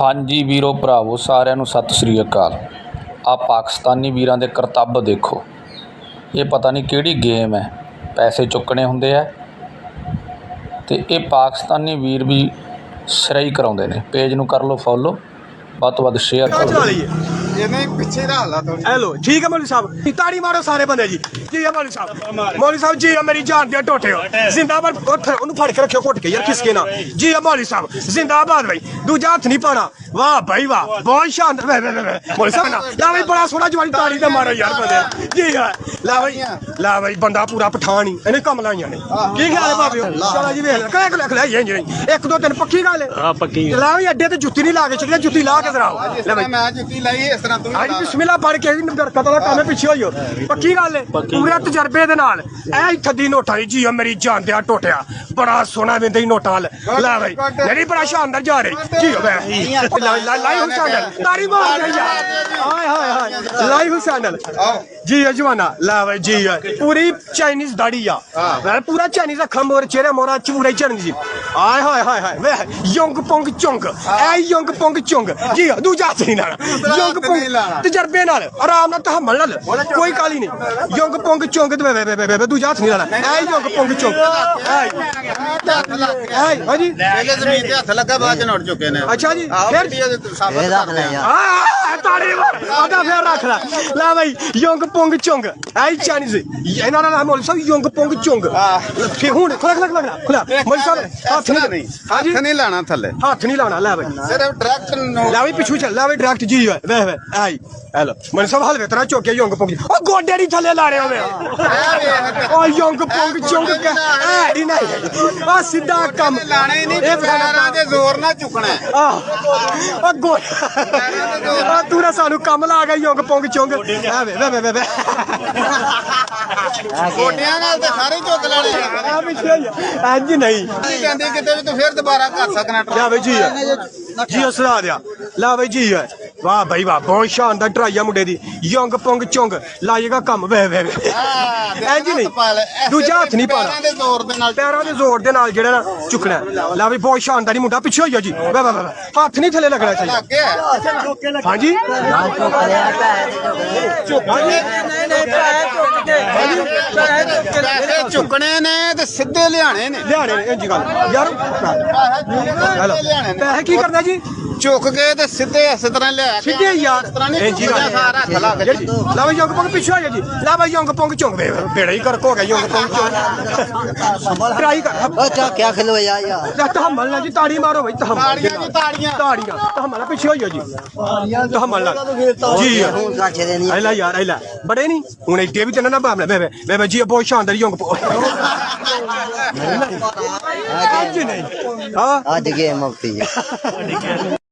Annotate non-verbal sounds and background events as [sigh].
ਹਾਂਜੀ ਵੀਰੋ ਭਰਾਵੋ ਸਾਰਿਆਂ ਨੂੰ ਸਤਿ ਸ਼੍ਰੀ ਅਕਾਲ। ਆ ਪਾਕਿਸਤਾਨੀ ਵੀਰਾਂ ਦੇ ਕਰਤੱਵ ਦੇਖੋ। ਇਹ ਪਤਾ ਨਹੀਂ ਕਿਹੜੀ ਗੇਮ ਹੈ। ਪੈਸੇ ਚੁੱਕਣੇ ਹੁੰਦੇ ਆ ਤੇ ਇਹ ਪਾਕਿਸਤਾਨੀ ਵੀਰ ਵੀ ਸਿਰਾਈ ਕਰਾਉਂਦੇ ਨੇ। ਪੇਜ ਨੂੰ ਕਰ ਲਓ ਫੋਲੋ ਵੱਧ ਤੋਂ ਵੱਧ ਸ਼ੇਅਰ ਕਰੋ। ਲਈਏ ਪਿੱਛੇ ਰੱਖ ਲਾ ਤੂੰ। ਹੈਲੋ ਠੀਕ ਹੈ ਮੌਲੀ ਸਾਹਿਬ। ਤਾੜੀ ਮਾਰੋ ਸਾਰੇ ਬੰਦੇ ਜੀ। ਜੀ ਹੈ ਮੌਲੀ ਸਾਹਿਬ। ਮੌਲੀ ਸਾਹਿਬ, ਜੀ ਆ ਮੇਰੀ ਜਾਨ ਦੇ ਟੋਟੇ ਹੋ ਜ਼ਿੰਦਾਬਾਦ, ਉੱਥੇ ਉਹਨੂੰ ਫੜ ਕੇ ਰੱਖਿਓ ਘੁੱਟ ਕੇ ਯਾਰ ਕਿਸਕੇ ਨਾਲ। ਜੀ ਆ ਮੌਲੀ ਸਾਹਿਬ, ਜ਼ਿੰਦਾਬਾਦ ਭਾਈ ਦੂਜਾ ਹੱਥ ਨਹੀਂ ਪਾਣਾ ਵਾਹ ਭਾਈ ਵਾਹ ਬਹੁਤ ਸ਼ਾਨਦਾਰ ਵੇ ਵੇ ਵੇ ਵੇ। ਮੌਲੀ ਸਾਹਿਬ ਨਾ ਲਾ ਭਾਈ ਬੜਾ ਸੋਹਣਾ ਜਵਾਨੀ ਤਾੜੀ ਤੇ ਮਾਰੋ ਯਾਰ ਬੰਦੇ। ਜੀ ਹੈ ਲਾ ਭਾਈ ਲਾ ਭਾਈ ਬੰਦਾ ਪੂਰਾ ਪਠਾਨ ਹੀ ਇਹਨੇ ਕੰਮ ਲਾਈਆਂ ਨੇ। ਕੀ ਖਿਆਲ ਹੈ। ਭਾਵੇਂ ਚਲੋ ਜੀ ਵੇਖ ਲੈ ਕਿਹ ਲਿਖ ਲੈ ਇੰਜ ਨਹੀਂ ਇੱਕ ਦੋ ਤਿੰਨ ਪੱਕੀ ਗੱਲ ਹੈ ਹਾਂ ਪੱਕੀ ਲਾ ਭਾਈ ਅੱਡੇ ਤੇ ਜੁੱਤੀ ਨਹੀਂ ਲਾ ਕੇ ਚੱਲਿਆ ਜੁੱਤੀ ਲਾ ਕੇ ਜ਼ਰਾਓ ਜਿਸ ਲੈ ਤਰ੍ਹਾਂ ਭਾਈ ਮੈਂ ਜੁੱਤੀ ਲਾਈ ਇਸ ਤਰ੍ਹਾਂ ਤੂੰ ਵੀ ਆਈ ਲਾ। ਬਿਸਮਿਲ੍ਲਾ ਪੜ ਕੇ ਵੀ ਬਰਕਤ ਦਾ ਕੰਮ ਹੈ, ਪਿੱਛੇ ਹੋਈਓ। ਪੱਕੀ ਗੱਲ ਹੈ ਪੂਰੇ ਤਜਰਬੇ ਦੇ ਨਾਲ। ਐ ਥੱਦੀ ਨੋਟਾਂ ਦੀ ਜੀਓ ਮੇਰੀ ਜਾਨ ਦਿਆ ਟੋਟਿਆ। ਬੜਾ ਸੋਹਣਾ ਵਿੰਦੇ ਹੀ ਨੋਟਾਂ ਵਾਲ ਲੈ ਬਈ ਮੇਰੀ ਬੜਾ ਸ਼ਾਨਦਾਰ ਜਾ ਰਹੀ। ਜੀਓ ਬੈ। ਲਾਈ ਹੁਸੈਨ ਤਾਰੀ ਮਾਰ ਯਾਰ ਹਾਏ ਹਾਏ ਹਾਏ। ਲਾਈ ਹੁਸੈਨ ਜੀ ਜਵਾਨਾ ਲੈ ਬਈ ਜੀ ਪੂਰੀ ਚਾਈਨੀਜ਼ ਦਾੜੀ ਆ। ਮੈਂ ਪੂਰਾ ਚਾਈਨੀਜ਼ ਅੱਖਾਂ ਮੋਰ ਚਿਹਰੇ ਮੋਰਾ ਚੂਰੇ ਚਰਨ ਜੀ। ਹਾਏ ਹਾਏ ਹਾਏ ਹਾਏ। ਵੇ ਯੋਂਗ ਪੋਂਗ ਚੋਂਗ। ਐ ਯੋਂਗ ਪੋਂਗ ਚੋਂਗ। ਜੀ ਦੂਜਾ ਨਹੀਂ ਲਾਣਾ। ਯੋਂਗ ਪੋਂਗ ਤਜਰਬੇ ਨਾਲ ਆਰਾਮ ਨਾਲ ਤਹਮਲ ਨਾਲ। ਕੋਈ ਕਾਲੀ ਨਹੀਂ। ਯੋਂਗ ਪੋਂਗ ਚੋਂਗ ਤੇ ਵੇ ਵੇ ਵੇ ਦੂਜਾ ਹੱਥ ਨਹੀਂ ਲਾਣਾ। ਐ ਯੋਂਗ ਪੋਂਗ ਚੋਂਗ। ਐ ਹਾਂਜੀ। ਪਹਿਲੇ ਜ਼ਮੀਨ ਤੇ ਹੱਥ ਲੱਗਾ ਬਾਅਦ ਚ ਨੁੱਟ ਚੁੱਕੇ ਨੇ। ਅੱਛਾ ਜੀ, ਫਿਰ? ਵੀਡੀਓ ਦੇ ਸਾਬਤ ਇਹ ਰੱਖ ਲੈ ਯਾਰ। ਆ ਤਾੜੀ ਮਾਰ ਆਦਾ ਫੇਰ ਰੱਖ ਲੈ। ਲੈ ਬਈ ਯੋਂਗ ਪੋਂਗ ਚੋਂਗ। ਐ ਚਾਈਨੀਜ਼ ਇਹਨਾਂ ਦਾ ਨਾਮ Mauli Sahib Yong Pong Chong. ਫੇ ਹੁਣ ਖਲਕ ਖਲਕ ਖਲਕ ਖੁਲਾ। ਮੌਲੀ ਸਾਹਿਬ ਹੱਥ ਨਹੀਂ ਹਾਂਜੀ। ਹੱਥ ਨਹੀਂ ਲਾਣਾ ਥੱਲੇ। ਹੱਥ ਨਹੀਂ ਲਾਉਣਾ ਲੈ ਬਈ। ਸਿਰਫ ਡਾਇਰੈਕਟ ਨੋਟ ਲੈ ਵੀ ਪਿੱਛੂ ਚੱਲ ਲੈ ਵੀ ਡਾਇਰੈਕਟ ਜੀ ਵੇ ਵੇ ਵੇ ਆਈ। ਹੈਲੋ ਮਨ ਸਭ ਹਲਵੇ ਤਰਾ ਚੋਕੇ ਯੋਂਗ ਪੋਂਗ। ਉਹ ਗੋਡੇ ਨਹੀਂ ਥੱਲੇ ਲਾ ਰਹੇ ਹੋਵੇ ਉਹ ਯੋਂਗ ਪੋਂਗ ਚੋਂਗ ਕਹ ਐ ਹੀ ਨਹੀਂ। ਆ ਸਿੱਧਾ ਕੰਮ। ਲਾਣੇ ਨਹੀਂ ਇਹ ਜ਼ੋਰ ਨਾਲ ਹੈ। ਆ ਗੋ ਆ ਤੂੰ ਨਾ ਸਾਨੂੰ ਕੰਮ ਲਾ ਗਿਆ ਯੋਂਗ ਪੋਂਗ ਚੋਂਗ। ਆ ਵੇ ਵੇ ਵੇ ਵੇ ਵੇ। ਗੋਡਿਆਂ ਨਾਲ ਤੇ ਸਾਰੇ ਚੁੱਕ ਲੈਣੇ ਆ ਪਿੱਛੇ ਆ। ਇੰਝ ਨਹੀਂ। ਨਹੀਂ ਕਹਿੰਦੇ ਕਿਤੇ ਵੀ ਤੂੰ ਫਿਰ ਦੁਬਾਰਾ ਕਰ ਸਕਣਾ। ਲੈ ਬਈ ਜੀ। ਜੀ ਅਸਰਾ ਦਿਆ। ਲੈ ਬਈ ਜੀ ਵਾਹ ਬਈ ਵਾਹ ਬਹੁਤ ਸ਼ਾਨਦਾਰ ਟਰਾਈਆ ਮੁੰਡੇ ਦੀ। ਯੋਂਗ ਪੋਂਗ ਚੋਂਗ ਲਾਏਗਾ ਕੰਮ ਵੇ ਵੇ ਵੇ। ਇੰਝ ਨਹੀਂ ਦੂਜਾ ਹੱਥ ਨਹੀਂ ਪਾਣਾ ਪੈਰਾਂ ਦੇ ਜ਼ੋਰ ਦੇ ਨਾਲ ਪੈਰਾਂ ਦੇ ਜ਼ੋਰ ਦੇ ਨਾਲ ਜਿਹੜਾ ਨਾ ਚੁੱਕਣਾ। ਲੈ ਵੀ ਬਹੁਤ ਸ਼ਾਨਦਾਰ ਮੁੰਡਾ ਪਿੱਛੇ ਹੋਈਓ ਜੀ। ਵੇ ਵੇ ਵੇ। ਹੱਥ ਨਹੀਂ ਥੱਲੇ ਲੱਗਣਾ ਚਾਹੀਦਾ। ਲੱਗ ਗਿਆ। ਹਾਂਜੀ? ਪੈਸੇ ਚੁੱਕਣੇ ਨੇ ਤੇ ਸਿੱਧੇ ਲਿਆਣੇ ਨੇ। ਲਿਆਣੇ ਇੰਜ ਗੱਲ। ਯਾਰ ਹੈਲੋ ਪੈਸੇ ਕੀ ਕਰਨਾ ਜੀ? ਚੁੱਕ ਕੇ ਤੇ ਸਿੱਧੇ ਇਸ ਤਰ੍ਹਾਂ ਲਿਆ ਕੇ ਸਿੱਧੇ ਯਾਰ ਇਸ ਤਰ੍ਹਾਂ ਨਹੀਂ ਹੀ ਗੱਲ ਸਾਰਾ ਹੱਥ ਲੱਗ ਜੀ ਲੈ ਬਈ ਯੋਂਗ ਪੋਂਗ ਪਿੱਛੇ ਹੋਈਓ ਜੀ। ਲੈ ਬਈ ਯੋਂਗ ਪੋਂਗ ਚੋਂਗ ਵੇ ਬੇੜਾ ਹੀ ਕਰਕ ਹੋ ਗਿਆ ਯੋਂਗ ਪੋਂਗ ਚੋਂਗ ਟਰਾਈ ਕਰ। ਉਹ ਚਾ ਕਿਆ ਖਲਵਾਇਆ ਯਾਰ। ਲੈ ਤਹਮਲ ਨਾਲ ਜੀ ਤਾੜੀ ਮਾਰੋ ਬਈ ਤਹਮਲ ਤਾੜੀਆਂ ਜੀ ਤਾੜੀਆਂ। ਤਾੜੀਆਂ। ਤਹਮਲ ਪਿੱਛੇ ਹੋਈਓ ਜੀ। ਤਹਮਲ ਨਾਲ। ਜੀ। ਹੁਣ ਕਾਛੇ ਦੇ ਨਹੀਂ। ਐਲਾ ਯਾਰ ਐਲਾ ਬੜੇ ਨਹੀਂ। ਹੁਣ ਇੱਡੇ ਵੀ ਤੈਨੂੰ ਨਾ ਬਾਮਲੇ ਬੇ ਬੇ ਬੇ ਜੀ ਬਹੁਤ ਸ਼ਾਨਦਾਰ ਯੋਂਗ ਪੋ ਅੱਜ ਨਹੀਂ। ਹਾਂ। ਅੱਜ ਗੇਮ ਮੁਕਤੀ ਹੈ। [laughs]